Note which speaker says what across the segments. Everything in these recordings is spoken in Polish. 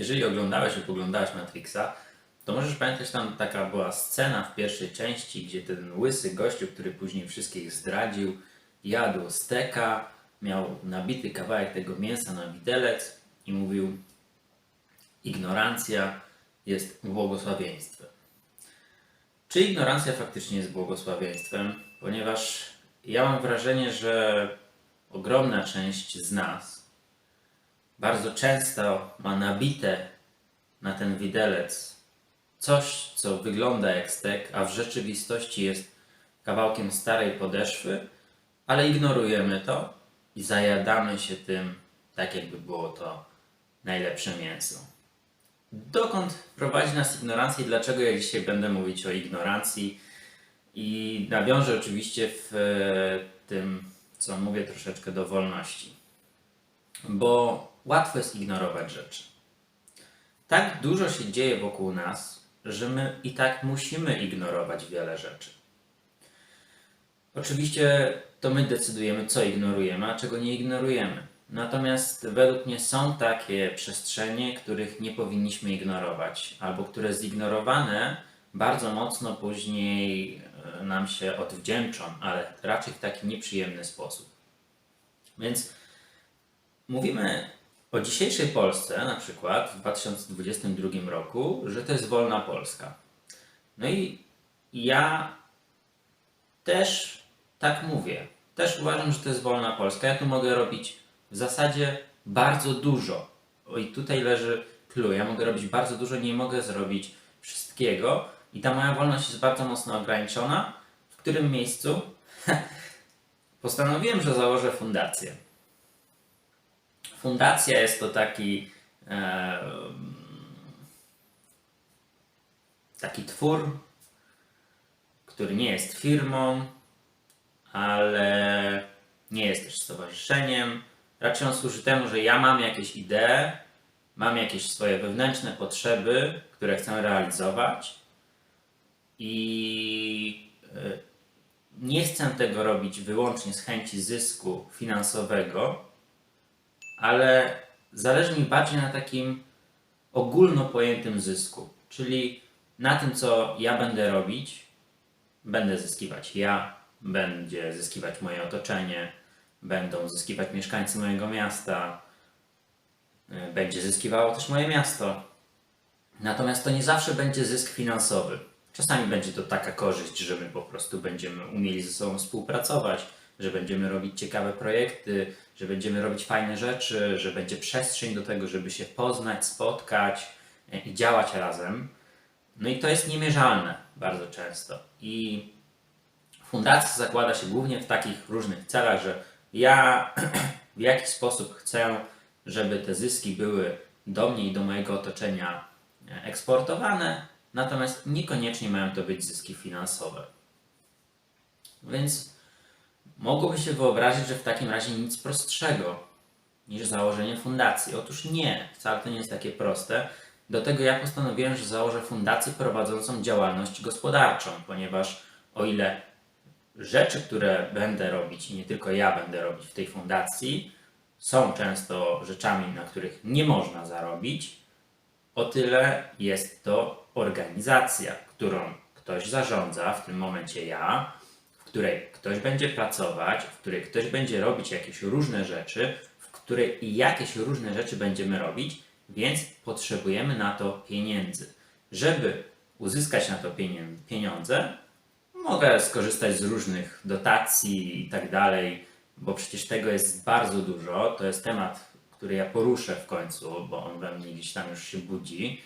Speaker 1: jeżeli oglądałeś lub oglądałeś Matrixa, to możesz pamiętać, tam taka była scena w pierwszej części, gdzie ten łysy gościu, który później wszystkich zdradził, jadł steka, miał nabity kawałek tego mięsa na widelec i mówił ignorancja jest błogosławieństwem. Czy ignorancja faktycznie jest błogosławieństwem? Ponieważ ja mam wrażenie, że ogromna część z nas bardzo często ma nabite na ten widelec coś, co wygląda jak stek, a w rzeczywistości jest kawałkiem starej podeszwy, ale ignorujemy to i zajadamy się tym, tak jakby było to najlepsze mięso. Dokąd prowadzi nas ignorancja i dlaczego ja dzisiaj będę mówić o ignorancji? I nawiążę oczywiście w e, tym, co mówię, troszeczkę do wolności. Bo łatwo jest ignorować rzeczy. Tak dużo się dzieje wokół nas, że my i tak musimy ignorować wiele rzeczy. Oczywiście to my decydujemy, co ignorujemy, a czego nie ignorujemy. Natomiast według mnie są takie przestrzenie, których nie powinniśmy ignorować, albo które zignorowane bardzo mocno później e, nam się odwdzięczą, ale raczej w taki nieprzyjemny sposób. Więc mówimy o dzisiejszej Polsce, na przykład w 2022 roku, że to jest wolna Polska. No i ja też tak mówię. Też uważam, że to jest wolna Polska. Ja tu mogę robić w zasadzie bardzo dużo. I tutaj leży clue. Ja mogę robić bardzo dużo, nie mogę zrobić wszystkiego. I ta moja wolność jest bardzo mocno ograniczona. W którym miejscu? Postanowiłem, że założę fundację. Fundacja jest to taki e, taki twór, który nie jest firmą, ale nie jest też stowarzyszeniem. Raczej on służy temu, że ja mam jakieś idee, mam jakieś swoje wewnętrzne potrzeby, które chcę realizować i e, nie chcę tego robić wyłącznie z chęci zysku finansowego, ale zależy mi bardziej na takim ogólno pojętym zysku, czyli na tym, co ja będę robić, będę zyskiwać ja, będzie zyskiwać moje otoczenie, będą zyskiwać mieszkańcy mojego miasta, y, będzie zyskiwało też moje miasto. Natomiast to nie zawsze będzie zysk finansowy. Czasami będzie to taka korzyść, że my po prostu będziemy umieli ze sobą współpracować, że będziemy robić ciekawe projekty, że będziemy robić fajne rzeczy, że będzie przestrzeń do tego, żeby się poznać, spotkać y, i działać razem. No i to jest niemierzalne bardzo często. I fundacja zakłada się głównie w takich różnych celach, że ja w jakiś sposób chcę, żeby te zyski były do mnie i do mojego otoczenia e, eksportowane, natomiast niekoniecznie mają to być zyski finansowe. Więc mogłoby się wyobrazić, że w takim razie nic prostszego niż założenie fundacji. Otóż nie, wcale to nie jest takie proste. Do tego ja postanowiłem, że założę fundację prowadzącą działalność gospodarczą, ponieważ o ile rzeczy, które będę robić i nie tylko ja będę robić w tej fundacji, są często rzeczami, na których nie można zarobić, o tyle jest to organizacja, którą ktoś zarządza, w tym momencie ja, której ktoś będzie pracować, w której ktoś będzie robić jakieś różne rzeczy, w której i jakieś różne rzeczy będziemy robić, więc potrzebujemy na to pieniędzy. Żeby uzyskać na to pieniądze, mogę skorzystać z różnych dotacji i tak dalej, bo przecież tego jest bardzo dużo. To jest temat, który ja poruszę w końcu, bo on we mnie gdzieś tam już się budzi.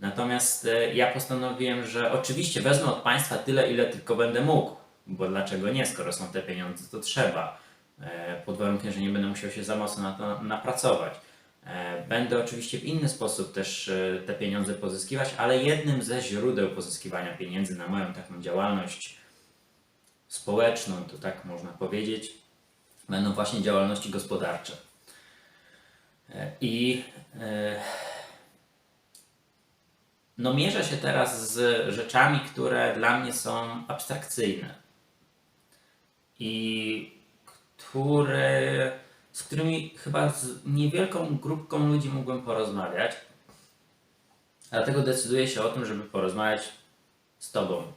Speaker 1: Natomiast e, ja postanowiłem, że oczywiście wezmę od państwa tyle, ile tylko będę mógł, bo dlaczego nie, skoro są te pieniądze, to trzeba. E, pod warunkiem, że nie będę musiał się za mocno na to napracować. E, będę oczywiście w inny sposób też te pieniądze pozyskiwać, ale jednym ze źródeł pozyskiwania pieniędzy na moją taką działalność społeczną, to tak można powiedzieć, będą właśnie działalności gospodarcze. E, I e, no mierzę się teraz z rzeczami, które dla mnie są abstrakcyjne i które, z którymi chyba z niewielką grupką ludzi mógłbym porozmawiać. Dlatego decyduję się o tym, żeby porozmawiać z Tobą.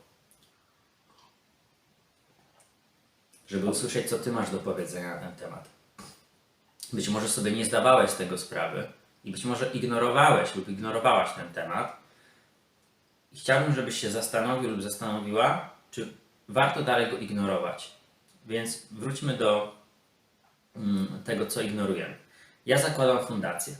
Speaker 1: Żeby usłyszeć, co Ty masz do powiedzenia na ten temat. Być może sobie nie zdawałeś z tego sprawy i być może ignorowałeś lub ignorowałaś ten temat. I chciałbym, żebyś się zastanowił lub zastanowiła, czy warto dalej go ignorować. Więc wróćmy do mm, tego, co ignorujemy. Ja zakładam fundację.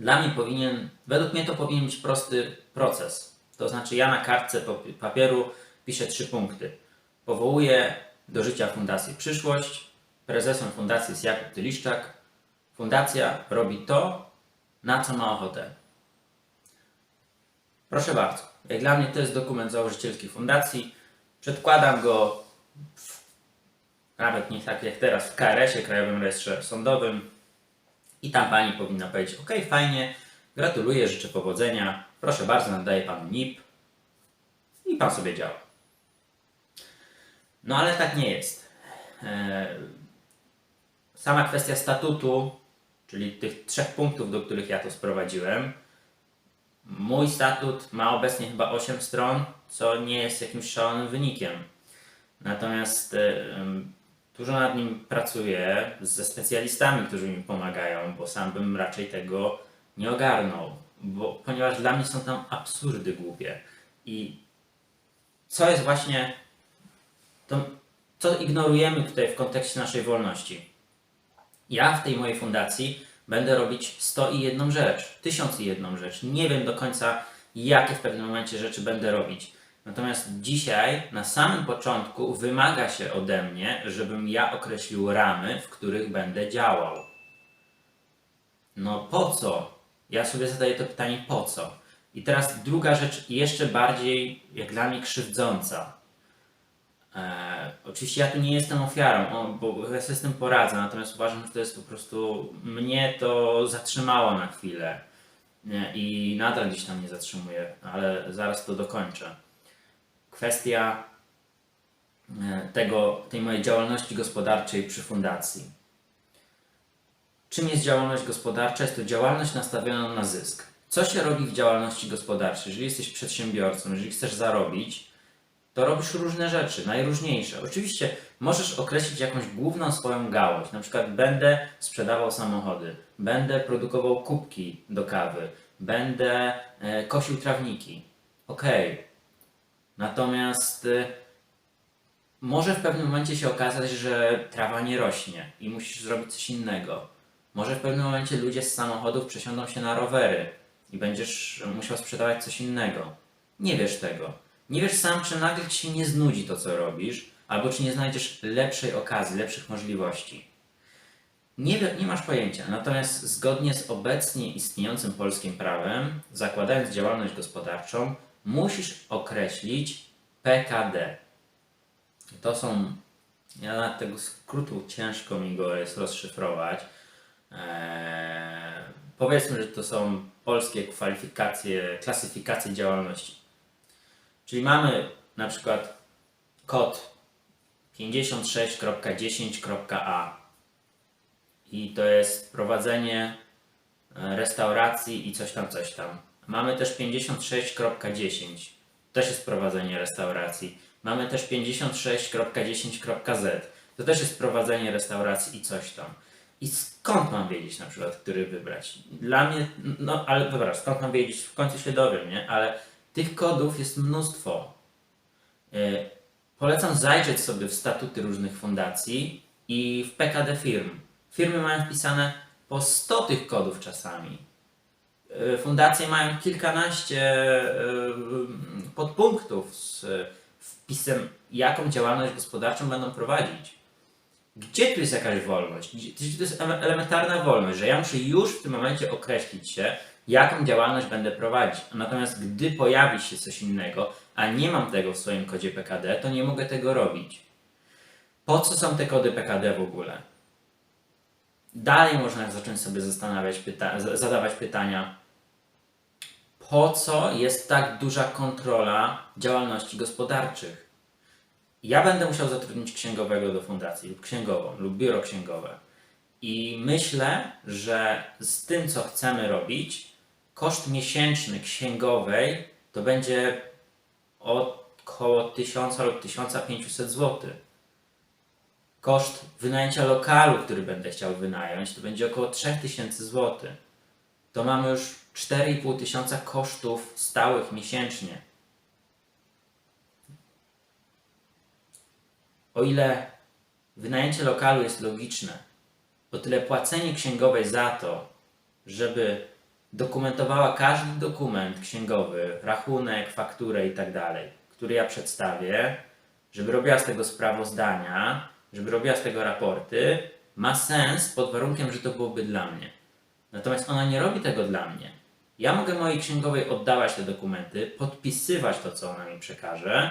Speaker 1: Dla mnie powinien, według mnie to powinien być prosty proces. To znaczy, ja na kartce papi- papieru piszę trzy punkty. Powołuję do życia Fundację Przyszłość. Prezesem fundacji jest Jakub Tyliszczak. Fundacja robi to, na co ma ochotę. Proszę bardzo. Jak dla mnie to jest dokument założycielski fundacji. Przedkładam go w, nawet nie tak jak teraz w KRS-ie, Krajowym Rejestrze Sądowym. I tam pani powinna powiedzieć: OK, fajnie, gratuluję, życzę powodzenia. Proszę bardzo, nadaję panu NIP. I pan sobie działa. No ale tak nie jest. E, Sama kwestia statutu, czyli tych trzech punktów, do których ja to sprowadziłem. Mój statut ma obecnie chyba 8 stron, co nie jest jakimś szalonym wynikiem. Natomiast em, dużo nad nim pracuję ze specjalistami, którzy mi pomagają, bo sam bym raczej tego nie ogarnął, bo, ponieważ dla mnie są tam absurdy głupie. I co jest właśnie to, co ignorujemy tutaj w kontekście naszej wolności? Ja w tej mojej fundacji będę robić 100 i jedną rzecz, 1000 i jedną rzecz. Nie wiem do końca, jakie w pewnym momencie rzeczy będę robić. Natomiast dzisiaj, na samym początku, wymaga się ode mnie, żebym ja określił ramy, w których będę działał. No po co? Ja sobie zadaję to pytanie po co? I teraz druga rzecz, jeszcze bardziej, jak dla mnie, krzywdząca. E, oczywiście ja tu nie jestem ofiarą, o, bo ja sobie z tym poradzę, natomiast uważam, że to jest po prostu, mnie to zatrzymało na chwilę nie? i nadal gdzieś tam mnie zatrzymuje, ale zaraz to dokończę. Kwestia e, tego, tej mojej działalności gospodarczej przy fundacji. Czym jest działalność gospodarcza? Jest to działalność nastawiona na zysk. Co się robi w działalności gospodarczej? Jeżeli jesteś przedsiębiorcą, jeżeli chcesz zarobić, to robisz różne rzeczy, najróżniejsze. Oczywiście możesz określić jakąś główną swoją gałąź. Na przykład będę sprzedawał samochody, będę produkował kubki do kawy, będę e, kosił trawniki. Okej. Natomiast e, może w pewnym momencie się okazać, że trawa nie rośnie i musisz zrobić coś innego. Może w pewnym momencie ludzie z samochodów przesiądą się na rowery i będziesz musiał sprzedawać coś innego. Nie wiesz tego. Nie wiesz sam, czy nagle ci się nie znudzi to, co robisz, albo czy nie znajdziesz lepszej okazji, lepszych możliwości. Nie, nie masz pojęcia. Natomiast zgodnie z obecnie istniejącym polskim prawem, zakładając działalność gospodarczą, musisz określić PKD. To są. Ja nawet tego skrótu ciężko mi go jest rozszyfrować. Eee, powiedzmy, że to są polskie kwalifikacje, klasyfikacje działalności. Czyli mamy na przykład kod 56.10.a i to jest prowadzenie e, restauracji i coś tam, coś tam. Mamy też 56.10, też jest prowadzenie restauracji. Mamy też 56.10.z, to też jest prowadzenie restauracji i coś tam. I skąd mam wiedzieć na przykład, który wybrać? Dla mnie, no ale dobra, skąd mam wiedzieć, w końcu się dowiem, nie? Ale tych kodów jest mnóstwo. Yy, Polecam zajrzeć sobie w statuty różnych fundacji i w PKD firm. Firmy mają wpisane po 100 tych kodów czasami. Yy, Fundacje mają kilkanaście yy, podpunktów z wpisem, jaką działalność gospodarczą będą prowadzić. Gdzie tu jest jakaś wolność? Gdzie, to jest ele- elementarna wolność, że ja muszę już w tym momencie określić się, jaką działalność będę prowadzić. Natomiast gdy pojawi się coś innego, a nie mam tego w swoim kodzie PKD, to nie mogę tego robić. Po co są te kody PKD w ogóle? Dalej można zacząć sobie zastanawiać, pyta- zadawać pytania, po co jest tak duża kontrola działalności gospodarczych? Ja będę musiał zatrudnić księgowego do fundacji, lub księgową, lub biuro księgowe. I myślę, że z tym, co chcemy robić, koszt miesięczny księgowej to będzie około 1000 lub 1500 zł. Koszt wynajęcia lokalu, który będę chciał wynająć, to będzie około 3000 zł. To mamy już 4,5 tysiąca kosztów stałych miesięcznie. O ile wynajęcie lokalu jest logiczne, o tyle płacenie księgowej za to, żeby dokumentowała każdy dokument księgowy, rachunek, fakturę i tak dalej, który ja przedstawię, żeby robiła z tego sprawozdania, żeby robiła z tego raporty, ma sens pod warunkiem, że to byłoby dla mnie. Natomiast ona nie robi tego dla mnie. Ja mogę mojej księgowej oddawać te dokumenty, podpisywać to, co ona mi przekaże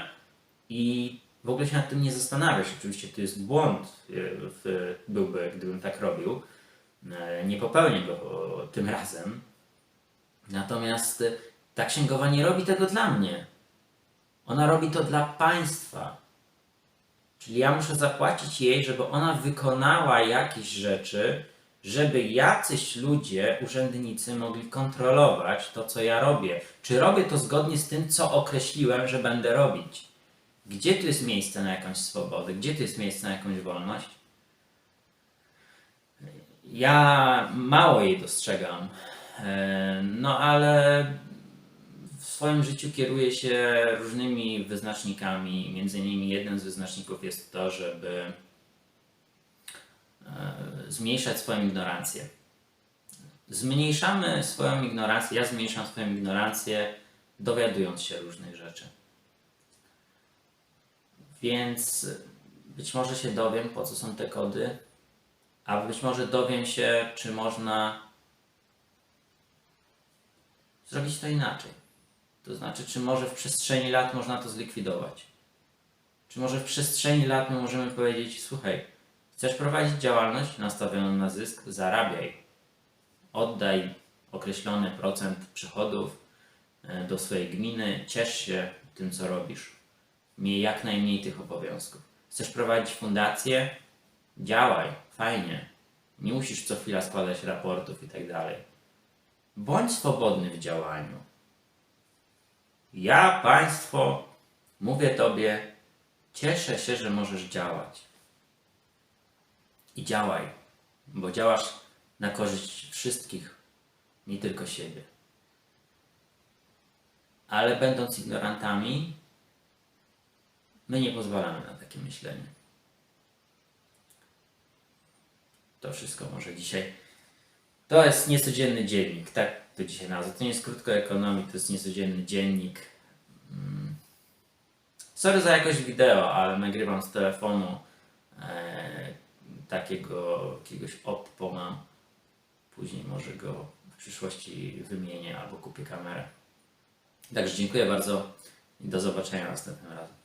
Speaker 1: i w ogóle się nad tym nie zastanawiać. Oczywiście to jest błąd, w, byłby, gdybym tak robił. E, Nie popełnię go tym razem. Natomiast y, ta księgowa nie robi tego dla mnie. Ona robi to dla państwa. Czyli ja muszę zapłacić jej, żeby ona wykonała jakieś rzeczy, żeby jacyś ludzie, urzędnicy mogli kontrolować to, co ja robię. Czy robię to zgodnie z tym, co określiłem, że będę robić? Gdzie tu jest miejsce na jakąś swobodę? Gdzie tu jest miejsce na jakąś wolność? Ja mało jej dostrzegam. No ale w swoim życiu kieruję się różnymi wyznacznikami. Między innymi jednym z wyznaczników jest to, żeby e, zmniejszać swoją ignorancję. Zmniejszamy swoją ignorancję, ja zmniejszam swoją ignorancję, dowiadując się różnych rzeczy. Więc być może się dowiem, po co są te kody, a być może dowiem się, czy można zrobić to inaczej. To znaczy, czy może w przestrzeni lat można to zlikwidować? Czy może w przestrzeni lat my możemy powiedzieć, słuchaj, chcesz prowadzić działalność nastawioną na zysk, zarabiaj. Oddaj określony procent przychodów e, do swojej gminy, ciesz się tym, co robisz. Miej jak najmniej tych obowiązków. Chcesz prowadzić fundację? Działaj, fajnie. Nie musisz co chwila składać raportów i tak dalej. Bądź swobodny w działaniu. Ja, Państwo, mówię Tobie, cieszę się, że możesz działać. I działaj, bo działasz na korzyść wszystkich, nie tylko siebie. Ale będąc ignorantami, my nie pozwalamy na takie myślenie. To wszystko może dzisiaj. To jest niecodzienny dziennik, tak to dzisiaj nazwę. To nie jest krótko ekonomii, to jest niecodzienny dziennik. Mm. Sorry za jakość wideo, ale nagrywam z telefonu. E, takiego jakiegoś Oppo mam. Później może go w przyszłości wymienię albo kupię kamerę. Także dziękuję bardzo i do zobaczenia następnym razem.